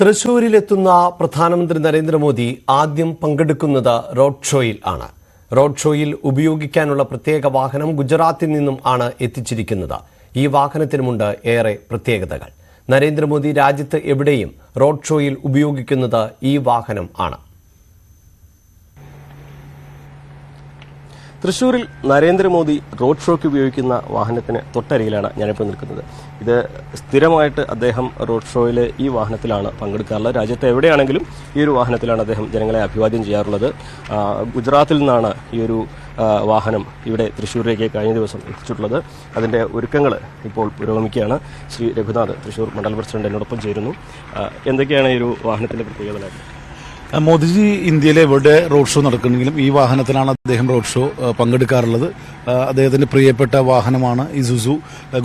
തൃശൂരിലെത്തുന്ന പ്രധാനമന്ത്രി നരേന്ദ്രമോദി ആദ്യം പങ്കെടുക്കുന്നത് റോഡ് ഷോയിൽ ആണ്. റോഡ് ഷോയിൽ ഉപയോഗിക്കാനുള്ള പ്രത്യേക വാഹനം ഗുജറാത്തിൽ നിന്നും ആണ് എത്തിച്ചിരിക്കുന്നത്. ഈ വാഹനത്തിനുമുണ്ട് ഏറെ പ്രത്യേകതകൾ. നരേന്ദ്രമോദി രാജ്യത്ത് എവിടെയും റോഡ് ഷോയിൽ ഉപയോഗിക്കുന്നത് ഈ വാഹനം ആണ്. തൃശൂരിൽ നരേന്ദ്രമോദി റോഡ് ഷോയ്ക്ക് ഉപയോഗിക്കുന്ന വാഹനത്തിന് തൊട്ടരികിലാണ് ഞാനിപ്പോൾ നിൽക്കുന്നത്. ഇത് സ്ഥിരമായിട്ട് അദ്ദേഹം റോഡ് ഷോയിൽ ഈ വാഹനത്തിലാണ് പങ്കെടുക്കാറുള്ളത്. രാജ്യത്ത് എവിടെയാണെങ്കിലും ഈ ഒരു വാഹനത്തിലാണ് അദ്ദേഹം ജനങ്ങളെ അഭിവാദ്യം ചെയ്യാറുള്ളത്. ഗുജറാത്തിൽ നിന്നാണ് ഈ ഒരു വാഹനം ഇവിടെ തൃശ്ശൂരിലേക്ക് കഴിഞ്ഞ ദിവസം എത്തിച്ചിട്ടുള്ളത്. അതിന്റെ ഒരുക്കങ്ങൾ ഇപ്പോൾ പുരോഗമിക്കുകയാണ്. ശ്രീ രഘുനാഥ് തൃശ്ശൂർ മണ്ഡലം പ്രസിഡന്റ് എന്നോടൊപ്പം ചേരുന്നു എന്തൊക്കെയാണ് ഈ ഒരു വാഹനത്തിന്റെ പ്രത്യേകതകൾ മോദിജി ഇന്ത്യയിലെ എവിടെ റോഡ് ഷോ നടക്കുന്നെങ്കിലും ഈ വാഹനത്തിലാണ് അദ്ദേഹം റോഡ് ഷോ പങ്കെടുക്കാറുള്ളത്. അദ്ദേഹത്തിന്റെ പ്രിയപ്പെട്ട വാഹനമാണ് ഈ സുസു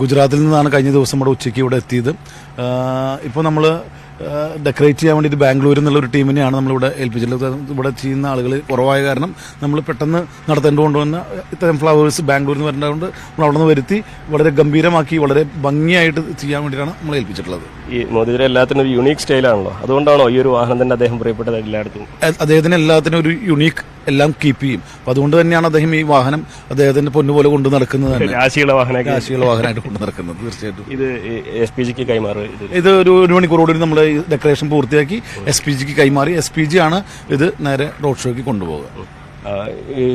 ഗുജറാത്തിൽ നിന്നാണ് കഴിഞ്ഞ ദിവസം ഇവിടെ ഉച്ചയ്ക്ക് ഇവിടെ എത്തിയത്. ഇപ്പോൾ നമ്മൾ ഡെക്കറേറ്റ് ചെയ്യാൻ വേണ്ടിയിട്ട് ബാംഗ്ലൂരിൽ നിന്നുള്ള ഒരു ടീമിനെയാണ് നമ്മളിവിടെ ഏൽപ്പിച്ചിട്ടുള്ളത്. ഇവിടെ ചെയ്യുന്ന ആളുകൾ കുറവായ കാരണം നമ്മൾ പെട്ടെന്ന് നടത്തേണ്ടി കൊണ്ടുവന്ന ഇത്തരം ഫ്ലവേഴ്സ് ബാംഗ്ലൂരിൽ നിന്ന് വരേണ്ടതുകൊണ്ട് നമ്മൾ അവിടെ നിന്ന് വരുത്തി വളരെ ഗംഭീരമാക്കി വളരെ ഭംഗിയായിട്ട് ചെയ്യാൻ വേണ്ടിയിട്ടാണ് നമ്മൾ ഏൽപ്പിച്ചിട്ടുള്ളത്. ഈ മോദിജിയുടെ എല്ലാത്തിനും ഒരു യുണീക്ക് സ്റ്റൈലാണല്ലോ അതുകൊണ്ടാണോ ഈ ഒരു വാഹനം തന്നെ അദ്ദേഹം പ്രിയപ്പെട്ടത് എല്ലായിടത്തും? അദ്ദേഹത്തിന് എല്ലാത്തിനും ഒരു യുണീക്ക് എല്ലാം കീപ്പ് ചെയ്യും. അപ്പൊ അതുകൊണ്ട് തന്നെയാണ് അദ്ദേഹം ഈ വാഹനം അദ്ദേഹത്തിന്റെ പൊന്നുപോലെ കൊണ്ടു നടക്കുന്നത് തന്നെ. രാശിയുള്ള വാഹനമൊക്കെ. രാശിയുള്ള വാഹനമായിട്ട് കൊണ്ടു നടക്കുന്നത് തീർച്ചയായിട്ടും. ഇത് എസ് പി ജിക്ക് കൈമാറുക ഇത്. ഇത് ഒരു ഒരു മണിക്കൂറോടെ നമ്മൾ ഡെക്കറേഷൻ പൂർത്തിയാക്കി എസ് പി ജിക്ക് കൈമാറി. എസ് പി ജി ആണ് ഇത് നേരെ റോഡ് ഷോയ്ക്ക് കൊണ്ടുപോകുക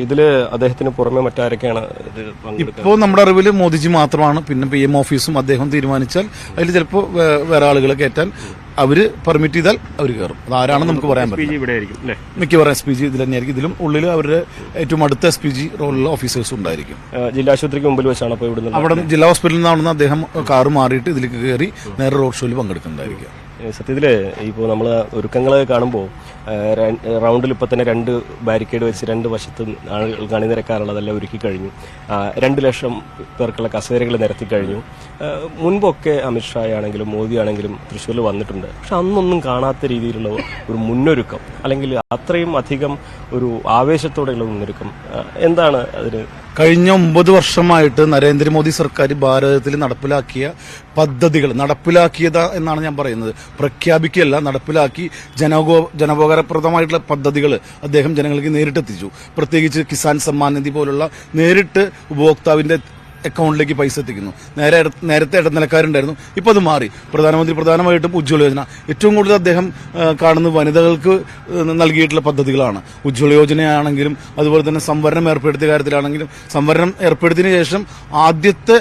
ഇതിൽ അദ്ദേഹത്തിന് പുറമെ മറ്റാരൊക്കെയാണ് ഇത് പങ്കെടുക്കുക ഇപ്പോൾ നമ്മുടെ അറിവിൽ മോദിജി മാത്രമാണ്. പിന്നെ പി എം ഓഫീസും അദ്ദേഹം തീരുമാനിച്ചാൽ അതിൽ ചിലപ്പോ വേറെ ആളുകളെ കയറ്റാൻ അവർ പെർമിറ്റ് ചെയ്താൽ അവർ കയറും അത് ആരാണെന്ന് നമുക്ക് പറയാൻ പറ്റും മിക്കവാറും എസ് പി ജി ഇതിൽ തന്നെയായിരിക്കും. ഇതിലും ഉള്ളിൽ അവരുടെ ഏറ്റവും അടുത്ത എസ് പി ജി റോളിലുള്ള ഓഫീസേഴ്സ് ഉണ്ടായിരിക്കും. ജില്ലാശുപത്രിക്ക് ജില്ലാ ആശുപത്രിക്ക് മുമ്പിൽ വെച്ചാണ് അപ്പോൾ അവിടെ ജില്ലാ ഹോസ്പിറ്റലിൽ നിന്നാണെന്ന് അദ്ദേഹം കാറ് മാറിയിട്ട് ഇതിലേക്ക് കയറി നേരെ റോഡ് ഷോയിൽ പങ്കെടുക്കുന്നുണ്ടായിരിക്കും ഏ, സത്യത്തിൽ ഇപ്പോൾ നമ്മൾ ഒരുക്കങ്ങൾ കാണുമ്പോൾ റൗണ്ടിൽ ഇപ്പോൾ തന്നെ രണ്ട് ബാരിക്കേഡ് വെച്ച് രണ്ട് വശത്തും ആളുകൾ കണിനിരക്കാറുള്ളതെല്ലാം ഒരുക്കി കഴിഞ്ഞു. രണ്ട് ലക്ഷം പേർക്കുള്ള കസേരകൾ നിരത്തി കഴിഞ്ഞു. മുൻപൊക്കെ അമിത്ഷാ ആണെങ്കിലും മോദി ആണെങ്കിലും തൃശ്ശൂരിൽ വന്നിട്ടുണ്ട്. പക്ഷെ അന്നൊന്നും കാണാത്ത രീതിയിലുള്ള ഒരു മുന്നൊരുക്കം അല്ലെങ്കിൽ അത്രയും അധികം ഒരു ആവേശത്തോടെയുള്ള മുന്നൊരുക്കം എന്താണ് അതിന് കഴിഞ്ഞ ഒമ്പത് വർഷമായിട്ട് നരേന്ദ്രമോദി സർക്കാർ ഭാരതത്തിൽ നടപ്പിലാക്കിയ പദ്ധതികൾ നടപ്പിലാക്കിയത് എന്നാണ് ഞാൻ പറയുന്നത്. പ്രഖ്യാപിക്കുകയല്ല നടപ്പിലാക്കി ജനകോ ജനോപകാരപ്രദമായിട്ടുള്ള പദ്ധതികൾ അദ്ദേഹം ജനങ്ങൾക്ക് നേരിട്ടെത്തിച്ചു. പ്രത്യേകിച്ച് കിസാൻ സമ്മാൻ നിധി പോലുള്ള നേരിട്ട് ഉപഭോക്താവിന്റെ അക്കൗണ്ടിലേക്ക് പൈസ എത്തിക്കുന്നു. നേരെ നേരത്തെ ഇടനിലക്കാരുണ്ടായിരുന്നു ഇപ്പോൾ അത് മാറി. പ്രധാനമന്ത്രി പ്രധാനമായിട്ടും ഉജ്ജ്വല യോജന. ഏറ്റവും കൂടുതൽ അദ്ദേഹം കാണുന്ന വനിതകൾക്ക് നൽകിയിട്ടുള്ള പദ്ധതികളാണ്. ഉജ്ജ്വല യോജനയാണെങ്കിലും അതുപോലെ തന്നെ സംവരണം ഏർപ്പെടുത്തിയ കാര്യത്തിലാണെങ്കിലും സംവരണം ഏർപ്പെടുത്തിയതിനു ശേഷം ആദ്യത്തെ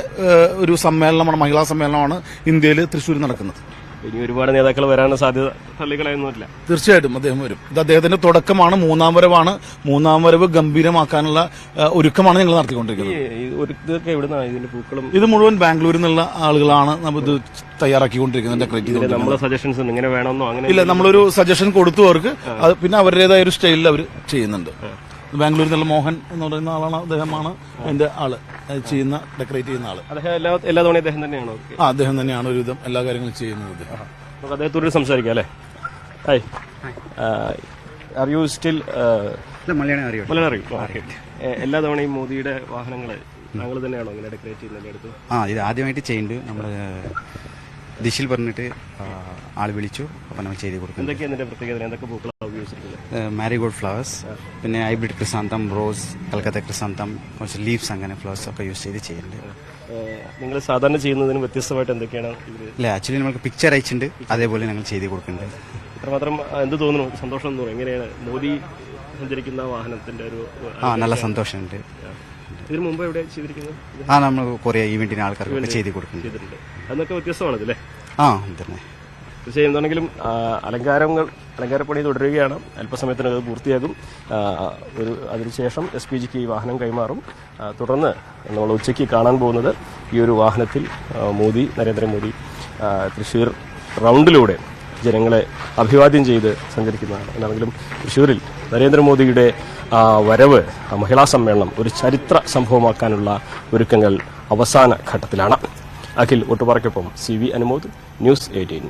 ഒരു സമ്മേളനമാണ് മഹിളാ സമ്മേളനമാണ് ഇന്ത്യയിൽ തൃശ്ശൂർ നടക്കുന്നത്. ഇനി ഒരുപാട് നേതാക്കൾ വരാനുള്ള സാധ്യത തള്ളിക്കളയൊന്നുമില്ല തീർച്ചയായിട്ടും അദ്ദേഹം വരും. ഇത് അദ്ദേഹത്തിന്റെ തുടക്കമാണ് മൂന്നാം വരവാണ്. മൂന്നാം വരവ് ഗംഭീരമാക്കാനുള്ള ഒരുക്കമാണ് ഞങ്ങൾ നടത്തിക്കൊണ്ടിരിക്കുന്നത്. ഇതൊക്കെ എവിടുന്നാണ് ഇതിന്റെ പൂക്കളും? ഇത് മുഴുവൻ ബാംഗ്ലൂരിൽ നിന്നുള്ള ആളുകളാണ് നമ്മൾ ഇത് തയ്യാറാക്കിക്കൊണ്ടിരിക്കുന്നത് ഡെക്കറേറ്റ് സജഷൻസ് ഇങ്ങനെ വേണമെന്നോ അങ്ങനെ ഇല്ല നമ്മളൊരു സജഷൻ കൊടുത്തു അവർക്ക്. പിന്നെ അവരുടേതായ ഒരു സ്റ്റൈലിൽ അവർ ചെയ്യുന്നുണ്ട്. ബാംഗ്ലൂരിൽ നിന്നുള്ള മോഹൻ എന്ന് പറയുന്ന ആളാണ് അദ്ദേഹമാണ് എന്റെ ആൾ. ചെയ്യുന്ന ഡെക്കറേറ്റ് ചെയ്യുന്ന ആൾ. അദ്ദേഹം എല്ലാ എല്ലാ തവണയും അദ്ദേഹം തന്നെയാണോ ആ അദ്ദേഹം തന്നെയാണ് ഒരുവിധം എല്ലാ കാര്യങ്ങളും ചെയ്യുന്നത് നമുക്ക് അദ്ദേഹത്തോട് സംസാരിക്കാം അല്ലേ? ഹായ്. ആർ യു സ്റ്റിൽ ഇല്ല മലയാളം അറിയോ. മലയാളം അറിയും. ഓക്കേ. എല്ലാ തവണയും മോദിയുടെ വാഹനങ്ങൾ താങ്കൾ തന്നെയാണോ ഇങ്ങനെ ഡെക്കറേറ്റ് ചെയ്യുന്നത് ആ ഇത് ആദ്യമായിട്ട് ചെയ്യുന്നുണ്ട്. നമ്മൾ ദിശയിൽ പറഞ്ഞിട്ട് ആൾ വിളിച്ചു. അപ്പം നമ്മൾ ചെയ്ത് കൊടുക്കും എന്തൊക്കെയാണ് പ്രത്യേകത എന്തൊക്കെ ഉപയോഗിച്ചിട്ടുള്ളത് മാരിഗോൾഡ് ഫ്ലവേഴ്സ് പിന്നെ hybrid chrysanthemum rose Calcutta chrysanthemum കുറച്ച് ലീവ്സ് അങ്ങനെ ഫ്ലവേഴ്സ് ഒക്കെ യൂസ് ചെയ്ത് ചെയ്യുന്നുണ്ട് നിങ്ങൾ സാധാരണ ചെയ്യുന്നതിന് വ്യത്യസ്തമായിട്ട് എന്തൊക്കെയാണ് ഇല്ല ആക്ച്വലി നമുക്ക് പിക്ചർ അയച്ചിട്ടുണ്ട്. അതേപോലെ ഞങ്ങൾ ചെയ്ത് കൊടുക്കുന്നുണ്ട്. ഇത്രമാത്രം എന്ത് തോന്നുന്നു? സന്തോഷം തോന്നുന്നു. എങ്ങനെയാണ് മോദി സഞ്ചരിക്കുന്ന വാഹനത്തിന്റെ ഒരു ആ നല്ല സന്തോഷമുണ്ട്. ഇതിനു മുമ്പ് എവിടെ ചെയ്തിരിക്കുന്നത്? ആ നമ്മൾ കുറേ ഈവെന്റിന് ആൾക്കാർക്ക് ചെയ്ത് കൊടുക്കുന്നുണ്ട്. അതൊക്കെ വ്യത്യസ്തമാണ് ഇതല്ലേ ആ തന്നെ തീർച്ചയായും അലങ്കാരങ്ങൾ അലങ്കാരപ്പണി തുടരുകയാണ്. അല്പസമയത്തിനകം അത് പൂർത്തിയാകും. ഒരു അതിനുശേഷം എസ് പി ജിക്ക് ഈ വാഹനം കൈമാറും. തുടർന്ന് നമ്മൾ ഉച്ചയ്ക്ക് കാണാൻ പോകുന്നത് ഈ ഒരു വാഹനത്തിൽ മോദി നരേന്ദ്രമോദി തൃശ്ശൂർ റൗണ്ടിലൂടെ ജനങ്ങളെ അഭിവാദ്യം ചെയ്ത് സഞ്ചരിക്കുന്നതാണ്. എന്നാണെങ്കിലും തൃശ്ശൂരിൽ നരേന്ദ്രമോദിയുടെ വരവ് മഹിളാ സമ്മേളനം ഒരു ചരിത്ര സംഭവമാക്കാനുള്ള ഒരുക്കങ്ങൾ അവസാന ഘട്ടത്തിലാണ്. Akhil ഒട്ടുപാറയ്ക്കൊപ്പം C V Anumod news eighteen.